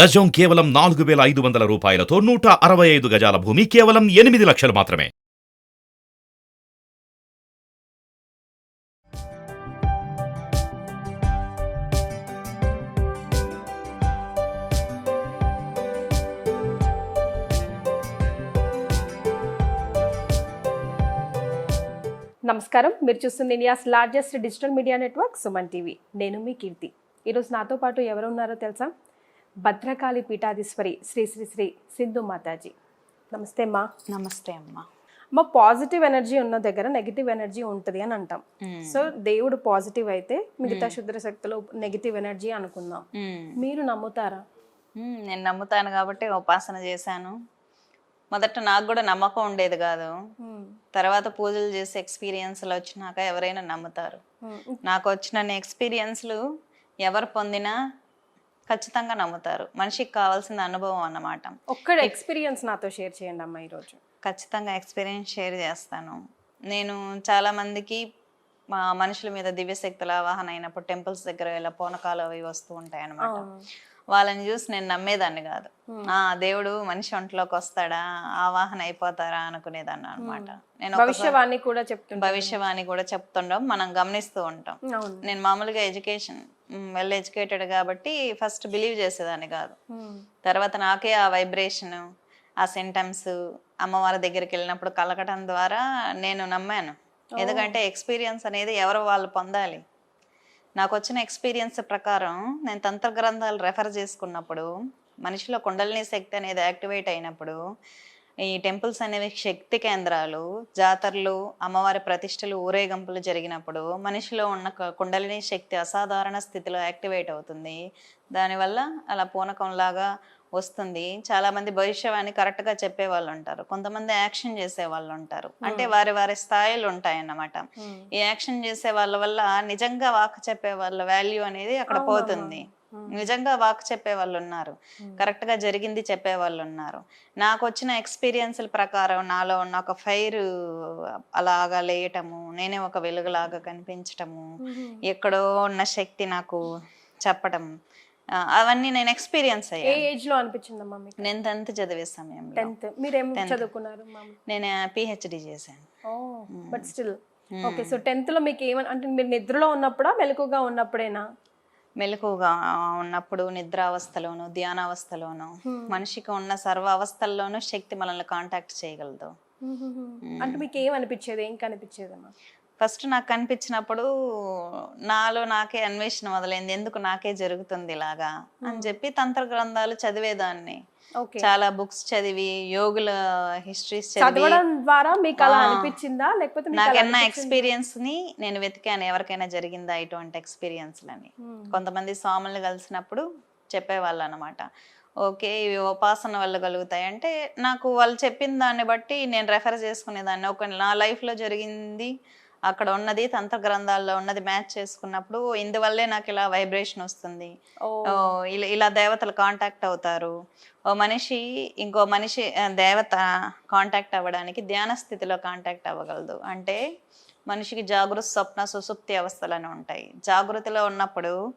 గజం కేవలం నాలుగు వేల ఐదు వందల రూపాయలతో నూట అరవై ఐదు గజాల భూమి కేవలం ఎనిమిది లక్షలు మాత్రమే. నమస్కారం. మీరు చూస్తుంది India's largest digital media network Suman TV. నేను మీ కీర్తి. ఈరోజు నాతో పాటు ఎవరు ఉన్నారో తెలుసా? భద్రకాళి పీఠాధీశ్వరి శ్రీ శ్రీ శ్రీ సింధు మాతాజీ. నమస్తే మా నమస్తే అమ్మ. మా పాజిటివ్ ఎనర్జీ ఉన్న దగ్గర నెగిటివ్ ఎనర్జీ ఉంటుంది అని అంటాం. సో దేవుడు పాజిటివ్ అయితే మిగతా శుద్ర శక్తులు నెగిటివ్ ఎనర్జీ అనుకుందాం. మీరు నమ్ముతారా? మ్మ్. నేను నమ్ముతాను కాబట్టి ఉపాసన చేశాను. మొదట నాకు కూడా నమ్మకం ఉండేది కాదు. తర్వాత పూజలు చేసే ఎక్స్పీరియన్స్లు వచ్చినాక ఎవరైనా నమ్ముతారు. నాకు వచ్చిన ఎక్స్పీరియన్స్లు ఎవరు పొందినా ఖచ్చితంగా నమ్ముతారు. మనిషికి కావాల్సిన అనుభవం అన్నమాట. ఒక్కడ ఎక్స్పీరియన్స్ నాతో షేర్ చేయండి అమ్మా ఈరోజు. ఖచ్చితంగా ఎక్స్పీరియన్స్ షేర్ చేస్తాను. నేను చాలా మందికి మా మనుషుల మీద దివ్యశక్తుల ఆవాహన అయినప్పుడు టెంపుల్స్ దగ్గర ఇలా పూనకాలు అవి వస్తూ ఉంటాయి అన్నమాట. వాళ్ళని చూసి నేను నమ్మేదాన్ని కాదు. ఆ దేవుడు మనిషి ఒంట్లోకి వస్తాడా? ఆవాహన అయిపోతారా అనుకునేదాన్ని అనమాట నేను భవిష్యవాణి కూడా చెప్తుంటా భవిష్యవాణి కూడా చెప్తుండం మనం గమనిస్తూ ఉంటాం. నేను మామూలుగా ఎడ్యుకేషన్ వెల్ ఎడ్యుకేటెడ్ కాబట్టి ఫస్ట్ బిలీవ్ చేసేదాన్ని కాదు. మ్మ్. తర్వాత నాకే ఆ వైబ్రేషన్ ఆ సెంటమ్స్ అమ్మవారి దగ్గరికి వెళ్ళినప్పుడు కలకటం ద్వారా నేను నమ్మాను. ఎందుకంటే ఎక్స్పీరియన్స్ అనేది ఎవరు వాళ్ళు పొందాలి. నాకు వచ్చిన ఎక్స్పీరియన్స్ ప్రకారం నేను తంత్ర గ్రంథాలు రెఫర్ చేసుకున్నప్పుడు మనిషిలో కుండలిని శక్తి అనేది యాక్టివేట్ అయినప్పుడు ఈ టెంపుల్స్ అనేవి శక్తి కేంద్రాలు. జాతరలు అమ్మవారి ప్రతిష్టలు ఊరేగింపులు జరిగినప్పుడు మనిషిలో ఉన్న కుండలిని శక్తి అసాధారణ స్థితిలో యాక్టివేట్ అవుతుంది. దానివల్ల అలా పూనకంలాగా వస్తుంది. చాలా మంది భవిష్యవాణి కరెక్ట్గా చెప్పే వాళ్ళు ఉంటారు కొంతమంది యాక్షన్ చేసే వాళ్ళు ఉంటారు అంటే వారి వారి స్థాయిలు ఉంటాయన్నమాట. ఈ యాక్షన్ చేసే వాళ్ళ వల్ల నిజంగా వాక్ చెప్పే వాళ్ళ వాల్యూ అనేది అక్కడ పోతుంది. నిజంగా వాక్ చెప్పే వాళ్ళు ఉన్నారు కరెక్ట్గా జరిగింది చెప్పే వాళ్ళు ఉన్నారు నాకు వచ్చిన ఎక్స్పీరియన్స్ల ప్రకారం నాలో ఉన్న ఒక ఫైర్ అలాగా లేయటము నేనే ఒక వెలుగులాగా కనిపించటము ఎక్కడో ఉన్న శక్తి నాకు చెప్పటం ఆ, అవన్నీ నేను ఎక్స్పీరియన్స్ ఏ అయ్యాను. ఏజ్లో అనిపించిందమ్మా మీకు? నేను టెన్త్ చదివే సమయంలో. టెన్త్. మీరేం చదువుకున్నారు నేను పిహెచ్డి చేశాను. But still. ఓకే సో టెన్త్లో మీకు ఏమని అంటే మీరు నిద్రలో ఉన్నప్పుడా మెలకుగా ఉన్నప్పుడేనా? మెలకుగా ఉన్నప్పుడు నిద్రావస్థలోను ధ్యానావస్థలోను మనిషికి ఉన్న సర్వ అవస్థల్లోనూ శక్తి మనల్ని కాంటాక్ట్ చేయగలదు. అంటే మీకు ఏం అనిపించేది ఏం కనిపించేదమ్మా? ఫస్ట్ నాకు కనిపించినప్పుడు నాలో నాకే అన్వేషణ మొదలైంది. ఎందుకు నాకే జరుగుతుంది ఇలాగా? అని చెప్పి తంత్ర గ్రంథాలు చదివేదాన్ని. చాలా బుక్స్ చదివి యోగుల హిస్టరీస్ చదివి. చదవడం ద్వారా మీకు అలా. అనిపించిందా? లేకపోతే నాకెన్న? ఎక్స్పీరియన్స్ని నేను వెతికాను. ఎవరికైనా జరిగిందా ఇటువంటి ఎక్స్పీరియన్స్లని Hmm. కొంతమంది స్వాములు కలిసినప్పుడు చెప్పేవాళ్ళు అనమాట ఓకే ఇవి ఉపాసన వల్ల కలుగుతాయి అంటే నాకు వాళ్ళు చెప్పిన దాన్ని బట్టి నేను రెఫర్ చేసుకునేదాన్ని. ఒక నా లైఫ్లో జరిగింది అక్కడ ఉన్నది తంత్ర గ్రంథాల్లో ఉన్నది మ్యాచ్ చేసుకున్నప్పుడు ఇందువల్లే నాకు ఇలా వైబ్రేషన్ వస్తుంది. ఇలా దేవతలు కాంటాక్ట్ అవుతారు. ఓ మనిషి ఇంకో మనిషి దేవత కాంటాక్ట్ అవ్వడానికి ధ్యాన స్థితిలో కాంటాక్ట్ అవ్వగలదు. అంటే మనిషికి జాగృత స్వప్న సుసుప్తి అవస్థలు ఉంటాయి. జాగృతిలో ఉన్నప్పుడు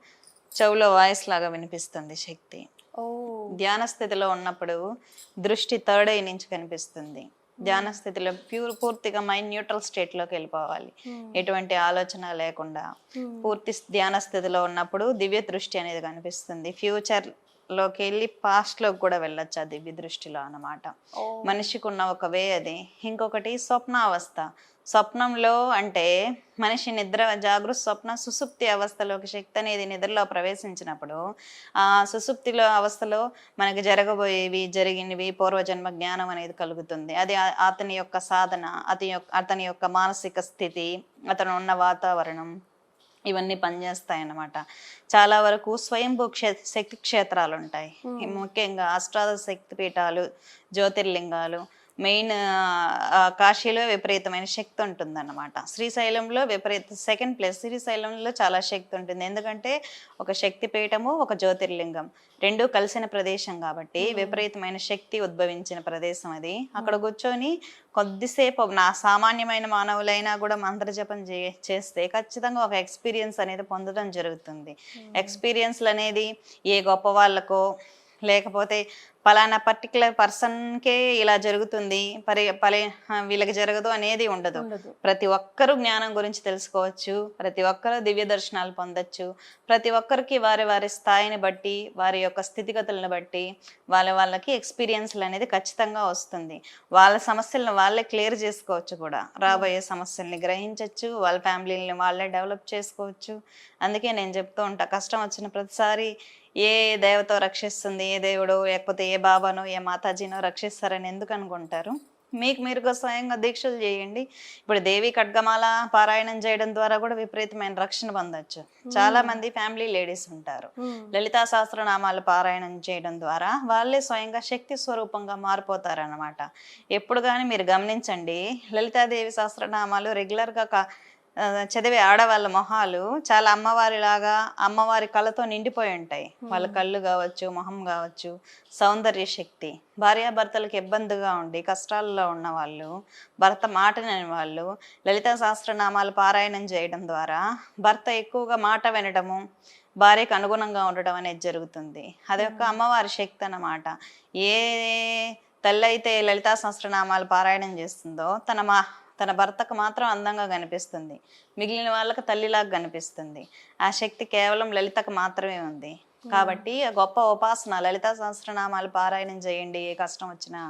చెవులో వాయిస్ లాగా వినిపిస్తుంది శక్తి. ఓ. ధ్యాన స్థితిలో ఉన్నప్పుడు దృష్టి థర్డ్ ఐ నుంచి కనిపిస్తుంది. ధ్యాన స్థితిలో ప్యూర్ పూర్తిగా మైండ్ న్యూట్రల్ స్టేట్లోకి వెళ్ళిపోవాలి. ఎటువంటి ఆలోచన లేకుండా పూర్తి ధ్యాన స్థితిలో ఉన్నప్పుడు దివ్య దృష్టి అనేది కనిపిస్తుంది. ఫ్యూచర్లోకి వెళ్ళి పాస్ట్లోకి కూడా వెళ్ళొచ్చు ఆ దివ్య దృష్టిలో అన్నమాట. ఓ. మనిషికి ఉన్న ఒక వే అది. ఇంకొకటి స్వప్నావస్థ. స్వప్నంలో అంటే మనిషి నిద్ర జాగృత స్వప్న సుసుప్తి అవస్థలోకి శక్తి అనేది నిద్రలో ప్రవేశించినప్పుడు ఆ సుసుప్తిలో అవస్థలో మనకి జరగబోయేవి జరిగినవి పూర్వజన్మ జ్ఞానం అనేది కలుగుతుంది. అది అతని యొక్క సాధన అతని యొక్క అతని యొక్క మానసిక స్థితి అతను ఉన్న వాతావరణం ఇవన్నీ పనిచేస్తాయి అన్నమాట చాలా వరకు స్వయంభూ క్షే శక్తి క్షేత్రాలు ఉంటాయి ముఖ్యంగా అష్టాదశ శక్తి పీఠాలు జ్యోతిర్లింగాలు మెయిన్ కాశీలో విపరీతమైన శక్తి ఉంటుందన్నమాట. శ్రీశైలంలో విపరీత సెకండ్ ప్లేస్ శ్రీశైలంలో చాలా శక్తి ఉంటుంది. ఎందుకంటే ఒక శక్తి పీఠము ఒక జ్యోతిర్లింగం. రెండు కలిసిన ప్రదేశం కాబట్టి విపరీతమైన శక్తి ఉద్భవించిన ప్రదేశం అది. అక్కడ కూర్చొని కొద్దిసేపు నా సామాన్యమైన మానవులైనా కూడా మంత్రజపం చే చేస్తే ఖచ్చితంగా ఒక ఎక్స్పీరియన్స్ అనేది పొందడం జరుగుతుంది. ఎక్స్పీరియన్స్లు అనేది ఏ గొప్ప వాళ్ళకో లేకపోతే పలానా పర్టికులర్ పర్సన్కే ఇలా జరుగుతుంది పరి పలే వీళ్ళకి జరగదు అనేది ఉండదు. ఉండదు. ప్రతి ఒక్కరూ జ్ఞానం గురించి తెలుసుకోవచ్చు ప్రతి ఒక్కరూ దివ్య దర్శనాలు పొందొచ్చు ప్రతి ఒక్కరికి వారి వారి స్థాయిని బట్టి వారి యొక్క స్థితిగతులను బట్టి వాళ్ళ వాళ్ళకి ఎక్స్పీరియన్స్లు అనేది ఖచ్చితంగా వస్తుంది. వాళ్ళ సమస్యలను వాళ్ళే క్లియర్ చేసుకోవచ్చు కూడా. రాబోయే సమస్యల్ని గ్రహించవచ్చు వాళ్ళ ఫ్యామిలీని వాళ్ళే డెవలప్ చేసుకోవచ్చు. అందుకే నేను చెప్తూ ఉంటా కష్టం వచ్చిన ప్రతిసారి ఏ దేవతో రక్షిస్తుంది ఏ దేవుడో లేకపోతే ఏ బాబానో ఏ మాతాజీనో రక్షిస్తారని ఎందుకు అనుకుంటారు? మీకు మీరుగా స్వయంగా దీక్షలు చేయండి. ఇప్పుడు దేవి ఖడ్గమాల పారాయణం చేయడం ద్వారా కూడా విపరీతమైన రక్షణ పొందొచ్చు. చాలా మంది ఫ్యామిలీ లేడీస్ ఉంటారు. లలితా సహస్రనామాలు పారాయణం చేయడం ద్వారా వాళ్ళే స్వయంగా శక్తి స్వరూపంగా మారిపోతారన్నమాట. ఎప్పుడు కానీ మీరు గమనించండి లలితాదేవి సహస్రనామాలు రెగ్యులర్గా చదివే ఆడవాళ్ళ మొహాలు చాలా అమ్మవారిలాగా అమ్మవారి కళతో నిండిపోయి ఉంటాయి. వాళ్ళ కళ్ళు కావచ్చు మొహం కావచ్చు సౌందర్య శక్తి. భార్యాభర్తలకు ఇబ్బందిగా ఉండి కష్టాల్లో ఉన్న వాళ్ళు భర్త మాటని వాళ్ళు లలిత సహస్రనామాలు పారాయణం చేయడం ద్వారా భర్త ఎక్కువగా మాట వినడము భార్యకు అనుగుణంగా ఉండడం అనేది జరుగుతుంది. అది ఒక అమ్మవారి శక్తి అన్నమాట. ఏ తల్లి అయితే లలితా సహస్రనామాలు పారాయణం చేస్తుందో తన మా తన భర్తకు మాత్రం అందంగా కనిపిస్తుంది. మిగిలిన వాళ్ళకి తల్లిలాగా కనిపిస్తుంది. ఆ శక్తి కేవలం లలితకు మాత్రమే ఉంది. కాబట్టి గొప్ప ఉపాసన లలితా సహస్రనామాలు పారాయణం చేయండి ఏ కష్టం వచ్చినా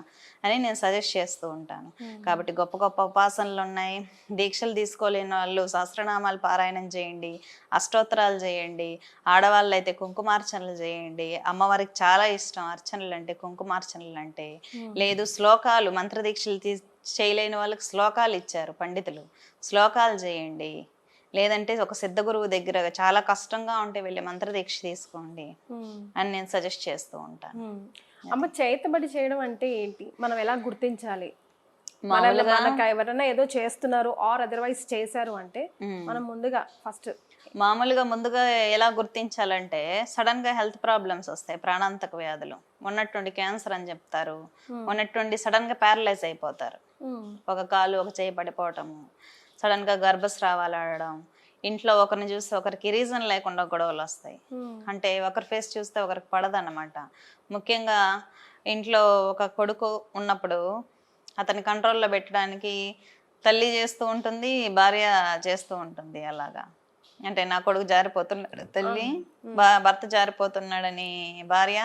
అని నేను సజెస్ట్ చేస్తూ ఉంటాను. కాబట్టి గొప్ప గొప్ప ఉపాసనలు ఉన్నాయి. దీక్షలు తీసుకోలేని వాళ్ళు సహస్రనామాలు పారాయణం చేయండి అష్టోత్తరాలు చేయండి ఆడవాళ్ళు అయితే కుంకుమార్చనలు చేయండి. అమ్మవారికి చాలా ఇష్టం అర్చనలు అంటే కుంకుమార్చనలు అంటే. లేదు శ్లోకాలు మంత్రదీక్షలు తీ చేయలేని వాళ్ళకి శ్లోకాలు ఇచ్చారు పండితులు. శ్లోకాలు చేయండి. లేదంటే ఒక సిద్ధ గురువు దగ్గర చాలా కష్టంగా ఉంటే వెళ్ళి మంత్రదీక్ష తీసుకోండి. అని నేను సజెస్ట్ చేస్తూ ఉంటాను. అమ్మ చేతబడి చేయడం అంటే ఏంటి? మనం ఎలా గుర్తించాలి? మనకు ఎవరైనా ఏదో చేస్తున్నారు ఆర్ అదర్వైజ్ చేశారు అంటే. మనం ముందుగా ఫస్ట్ మామూలుగా ముందుగా ఎలా గుర్తించాలంటే సడన్గా హెల్త్ ప్రాబ్లమ్స్ వస్తాయి ప్రాణాంతక వ్యాధులు. ఉన్నట్టుండి క్యాన్సర్ అని చెప్తారు. ఉన్నట్టుండి సడన్గా ప్యారలైజ్ అయిపోతారు. ఒక కాలు ఒక చేయి పడిపోవటము సడన్గా గర్భస్రావాలు ఆడడం ఇంట్లో ఒకరిని చూస్తే ఒకరికి రీజన్ లేకుండా గొడవలు వస్తాయి. అంటే ఒకరి ఫేస్ చూస్తే ఒకరికి పడదన్నమాట. ముఖ్యంగా ఇంట్లో ఒక కొడుకు ఉన్నప్పుడు అతని కంట్రోల్లో పెట్టడానికి తల్లి చేస్తూ ఉంటుంది భార్య చేస్తూ ఉంటుంది అలాగా. అంటే నా కొడుకు జారిపోతున్నాడు తల్లి భర్త జారిపోతున్నాడని భార్య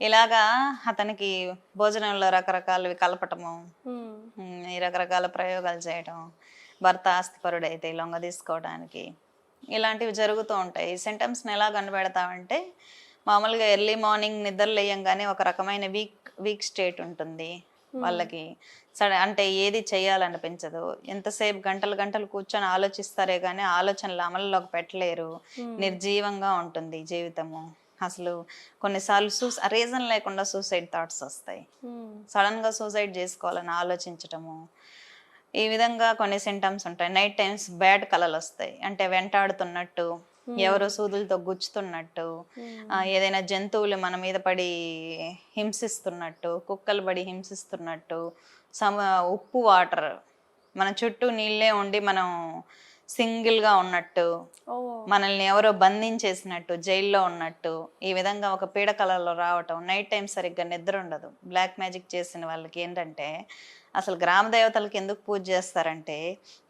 ఇలాగా అతనికి భోజనంలో రకరకాలవి కలపటము ఈ రకరకాల ప్రయోగాలు చేయడం భర్త ఆస్తిపరుడైతే లొంగ తీసుకోవడానికి ఇలాంటివి జరుగుతూ ఉంటాయి. ఈ సింటమ్స్ని ఎలా కనిపెడతామంటే మామూలుగా ఎర్లీ మార్నింగ్ నిద్ర లేయంగానే ఒక రకమైన వీక్ వీక్ స్టేట్ ఉంటుంది. వాళ్ళకి సడ అంటే ఏది చేయాలనిపించదు. ఎంతసేపు గంటలు గంటలు కూర్చొని ఆలోచిస్తారే కానీ ఆలోచనలు అమలులోకి పెట్టలేరు. నిర్జీవంగా ఉంటుంది జీవితము. అసలు కొన్నిసార్లు సూస్ రీజన్ లేకుండా సూసైడ్ థాట్స్ వస్తాయి. సడన్గా సూసైడ్ చేసుకోవాలని ఆలోచించటము ఈ విధంగా కొన్ని సింటమ్స్ ఉంటాయి. నైట్ టైమ్స్ బ్యాడ్ కలలు వస్తాయి. అంటే వెంటాడుతున్నట్టు ఎవరో సూదులతో గుచ్చుతున్నట్టు ఆ, ఏదైనా జంతువులు మన మీద పడి హింసిస్తున్నట్టు కుక్కలు పడి హింసిస్తున్నట్టు సమ ఉప్పు వాటర్ మన చుట్టూ నీళ్ళే ఉండి మనం సింగిల్గా ఉన్నట్టు మనల్ని ఎవరో బంధించేసినట్టు జైల్లో ఉన్నట్టు ఈ విధంగా ఒక పీడ కళలో రావటం నైట్ టైం సరిగ్గా నిద్ర ఉండదు. బ్లాక్ మ్యాజిక్ చేసిన వాళ్ళకి ఏంటంటే అసలు గ్రామ దేవతలకు ఎందుకు పూజ చేస్తారంటే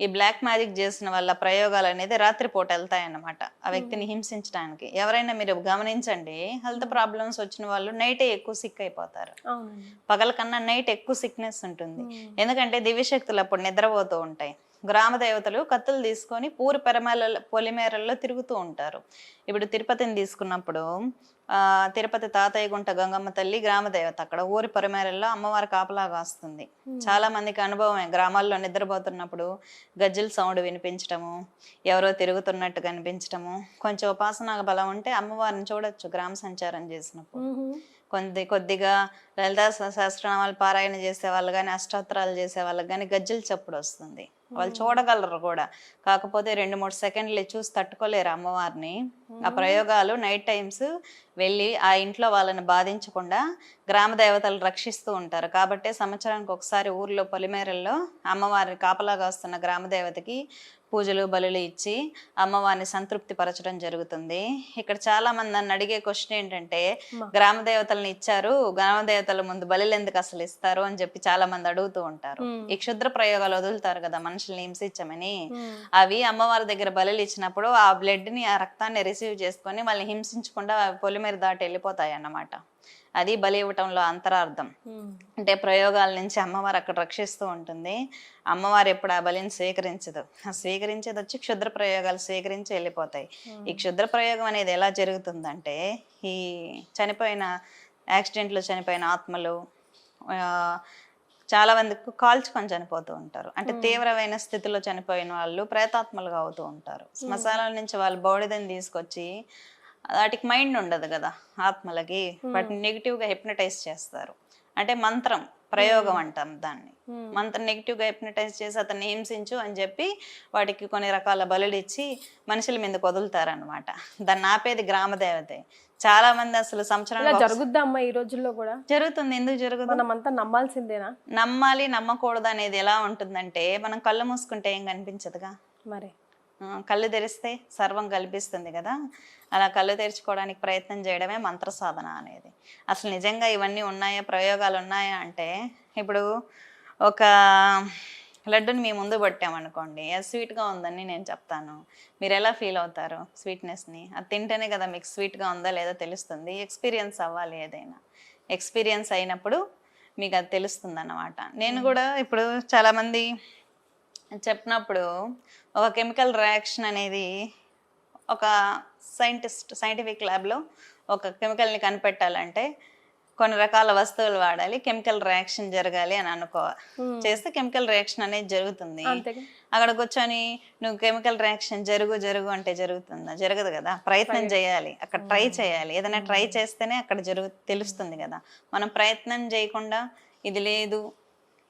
ఈ బ్లాక్ మ్యాజిక్ చేసిన వాళ్ళ ప్రయోగాలు అనేది రాత్రిపూట వెళ్తాయన్నమాట. ఆ వ్యక్తిని హింసించడానికి. ఎవరైనా మీరు గమనించండి హెల్త్ ప్రాబ్లమ్స్ వచ్చిన వాళ్ళు నైటే ఎక్కువ సిక్ అయిపోతారు. పగల కన్నా నైట్ ఎక్కువ సిక్నెస్ ఉంటుంది. ఎందుకంటే దివ్యశక్తులు అప్పుడు నిద్రపోతూ ఉంటాయి. గ్రామ దేవతలు కత్తులు తీసుకొని పూరి పెరమేల పొలిమేరల్లో తిరుగుతూ ఉంటారు. ఇప్పుడు తిరుపతిని తీసుకున్నప్పుడు ఆ తిరుపతి తాతయ్య గుంట గంగమ్మ తల్లి గ్రామ దేవత. అక్కడ ఊరి పొలిమేరల్లో అమ్మవారి కాపలా కాస్తుంది. చాలా మందికి అనుభవమే. గ్రామాల్లో నిద్రపోతున్నప్పుడు గజ్జల సౌండ్ వినిపించటము ఎవరో తిరుగుతున్నట్టు కనిపించటము. కొంచెం ఉపాసనా బలం ఉంటే అమ్మవారిని చూడొచ్చు గ్రామ సంచారం చేసినప్పుడు. కొద్ది కొద్దిగా లలితా సహ- సహస్రనామాలు పారాయణ చేసే వాళ్ళు కానీ అష్టోత్తరాలు చేసే వాళ్ళకి కానీ గజ్జల చప్పుడు వస్తుంది. వాళ్ళు చూడగలరు కూడా. కాకపోతే రెండు మూడు సెకండ్లు చూసి తట్టుకోలేరు అమ్మవారిని. ఆ ప్రయోగాలు నైట్ టైమ్స్ వెళ్ళి ఆ ఇంట్లో వాళ్ళని బాధించకుండా గ్రామ దేవతలు రక్షిస్తూ ఉంటారు. కాబట్టి సంవత్సరానికి ఒకసారి ఊర్లో పొలిమేరల్లో అమ్మవారిని కాపలాగా వస్తున్న గ్రామ దేవతకి పూజలు బలులు ఇచ్చి అమ్మవారిని సంతృప్తి పరచడం జరుగుతుంది. ఇక్కడ చాలా మంది నన్ను అడిగే క్వశ్చన్ ఏంటంటే. గ్రామ దేవతలను ఇచ్చారు గ్రామ దేవతల ముందు బలులు ఎందుకు అసలు ఇస్తారు? అని చెప్పి చాలా మంది అడుగుతూ ఉంటారు. ఈ క్షుద్ర ప్రయోగాలు వదులుతారు కదా మనుషుల్ని హింసించమని మ్మ్. అవి అమ్మవారి దగ్గర బలులు ఇచ్చినప్పుడు ఆ బ్లడ్ని ఆ రక్తాన్ని రిసీవ్ చేసుకొని వాళ్ళని హింసించకుండా పొలిమేర దాటి వెళ్ళిపోతాయి అన్నమాట అది బలి ఇవ్వటంలో అంతరార్థం. అంటే ప్రయోగాల నుంచి అమ్మవారు అక్కడ రక్షిస్తూ ఉంటుంది. అమ్మవారు ఎప్పుడు ఆ బలిని స్వీకరించదు. ఆ స్వీకరించేది వచ్చి క్షుద్ర ప్రయోగాలు స్వీకరించి వెళ్ళిపోతాయి. ఈ క్షుద్ర ప్రయోగం అనేది ఎలా జరుగుతుందంటే ఈ చనిపోయిన యాక్సిడెంట్లో చనిపోయిన ఆత్మలు ఆ, చాలా మందికి కాల్చుకొని చనిపోతూ ఉంటారు. అంటే తీవ్రమైన స్థితిలో చనిపోయిన వాళ్ళు ప్రేతాత్మలుగా అవుతూ ఉంటారు. శ్మశానాల నుంచి వాళ్ళు బౌడిదని తీసుకొచ్చి వాటికి మైండ్ ఉండదు కదా ఆత్మలకి. వాటిని నెగిటివ్గా హిప్నటైజ్ చేస్తారు. అంటే మంత్రం ప్రయోగం అంటాం దాన్ని. Hmm. మంత్రం నెగిటివ్గా హిప్నటైజ్ చేసి అతన్ని హింసించు అని చెప్పి వాటికి కొన్ని రకాల బలులు ఇచ్చి మనుషుల మీద వదులుతారనమాట దాన్ని ఆపేది గ్రామ దేవతే. చాలా మంది అసలు ఇలా సంవత్సరం జరుగుద్దా అమ్మా ఈ రోజుల్లో కూడా? జరుగుతుంది. ఎందుకు జరుగుతుంది నమ్మాల్సిందేనా? నమ్మాలి నమ్మకూడదు అనేది ఎలా ఉంటుందంటే మనం కళ్ళు మూసుకుంటే ఏం కనిపించదుగా? మరి? కళ్ళు తెరిస్తే సర్వం కల్పిస్తుంది కదా. అలా కళ్ళు తెరుచుకోవడానికి ప్రయత్నం చేయడమే మంత్ర సాధన అనేది. అసలు నిజంగా ఇవన్నీ ఉన్నాయా? ప్రయోగాలు ఉన్నాయా అంటే ఇప్పుడు ఒక లడ్డుని మీ ముందు పెట్టామనుకోండి అది స్వీట్గా ఉందని నేను చెప్తాను. మీరు ఎలా ఫీల్ అవుతారు స్వీట్నెస్ని? అది తింటేనే కదా మీకు స్వీట్గా ఉందా లేదా తెలుస్తుంది. ఎక్స్పీరియన్స్ అవ్వాలి ఏదైనా. ఎక్స్పీరియన్స్ అయినప్పుడు మీకు అది తెలుస్తుంది అన్నమాట నేను కూడా ఇప్పుడు చాలామంది చెప్పినప్పుడు ఒక కెమికల్ రియాక్షన్ అనేది ఒక సైంటిస్ట్ సైంటిఫిక్ ల్యాబ్లో ఒక కెమికల్ని కనిపెట్టాలంటే కొన్ని రకాల వస్తువులు వాడాలి కెమికల్ రియాక్షన్ జరగాలి అని అనుకోవాలి. Hmm. చేస్తే కెమికల్ రియాక్షన్ అనేది జరుగుతుంది. అక్కడ కూర్చొని నువ్వు కెమికల్ రియాక్షన్ జరుగు జరుగు అంటే జరుగుతుందా? జరగదు కదా. ప్రయత్నం చేయాలి. అక్కడ ట్రై చేయాలి. ఏదైనా ట్రై చేస్తేనే అక్కడ జరుగు తెలుస్తుంది కదా. మనం ప్రయత్నం చేయకుండా ఇది లేదు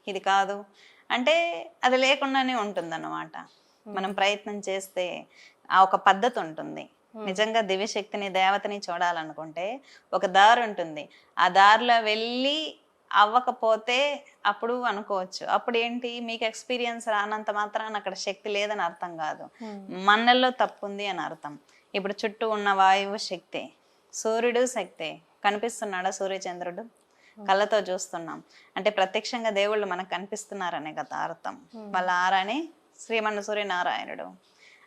ఇది కాదు అంటే అది లేకుండానే ఉంటుందన్నమాట. మనం ప్రయత్నం చేస్తే ఆ ఒక పద్ధతి ఉంటుంది. నిజంగా దివ్యశక్తిని దేవతని చూడాలనుకుంటే ఒక దారి ఉంటుంది. ఆ దారిలో వెళ్ళి అవ్వకపోతే అప్పుడు అనుకోవచ్చు. అప్పుడు ఏంటి? మీకు ఎక్స్పీరియన్స్ రానంత మాత్రాన అక్కడ శక్తి లేదని అర్థం కాదు. మన్నల్లో తప్పు ఉంది అని అర్థం. ఇప్పుడు చుట్టూ ఉన్న వాయువు శక్తి సూర్యుడు శక్తి. కనిపిస్తున్నాడా సూర్యచంద్రుడు? కళ్ళతో చూస్తున్నాం. అంటే ప్రత్యక్షంగా దేవుళ్ళు మనకు కనిపిస్తున్నారనే కదా అర్థం. వాళ్ళ ఆరాని శ్రీమన్న సూర్యనారాయణుడు.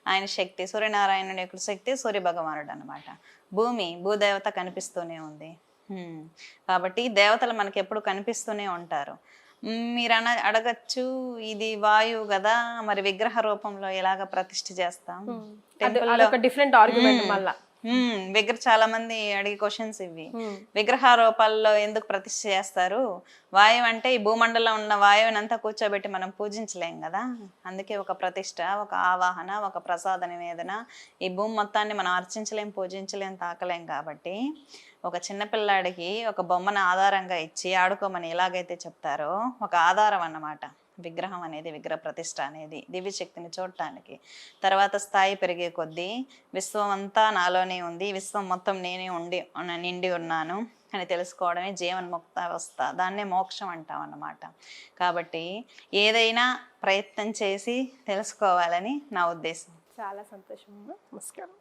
ఆయన శక్తి సూర్యనారాయణుడి యొక్క శక్తి సూర్య భగవానుడు అనమాట భూమి భూదేవత కనిపిస్తూనే ఉంది. కాబట్టి దేవతలు మనకి ఎప్పుడు కనిపిస్తూనే ఉంటారు. మీరు అన అడగచ్చు ఇది వాయువు కదా మరి విగ్రహ రూపంలో ఎలాగ ప్రతిష్ఠ చేస్తాం? డిఫరెంట్ ఆర్గ్యుమెంట్ మళ్ళా. విగ్రహ చాలా మంది అడిగే క్వశ్చన్స్ ఇవి. విగ్రహారూపాల్లో ఎందుకు ప్రతిష్ఠ చేస్తారు? వాయువు అంటే ఈ భూమండలం ఉన్న వాయువుని అంతా కూర్చోబెట్టి మనం పూజించలేం కదా? అందుకే ఒక ప్రతిష్ట ఒక ఆవాహన ఒక ప్రసాద నివేదన ఈ భూమి మొత్తాన్ని మనం అర్చించలేం పూజించలేం తాకలేం కాబట్టి ఒక చిన్నపిల్లాడికి ఒక బొమ్మను ఆధారంగా ఇచ్చి ఆడుకోమని ఎలాగైతే చెప్తారో ఒక ఆధారం అన్నమాట. విగ్రహం అనేది విగ్రహ ప్రతిష్ట అనేది దివ్య శక్తిని చూడటానికి. తర్వాత స్థాయి పెరిగే కొద్దీ విశ్వం అంతా నాలోనే ఉంది. విశ్వం మొత్తం నేనే ఉండి నిండి ఉన్నాను అని తెలుసుకోవడమే జీవన్ముక్త అవస్థ. దాన్నే మోక్షం అంటాం అన్నమాట. కాబట్టి ఏదైనా ప్రయత్నం చేసి తెలుసుకోవాలని నా ఉద్దేశం. చాలా సంతోషం నమస్కారం.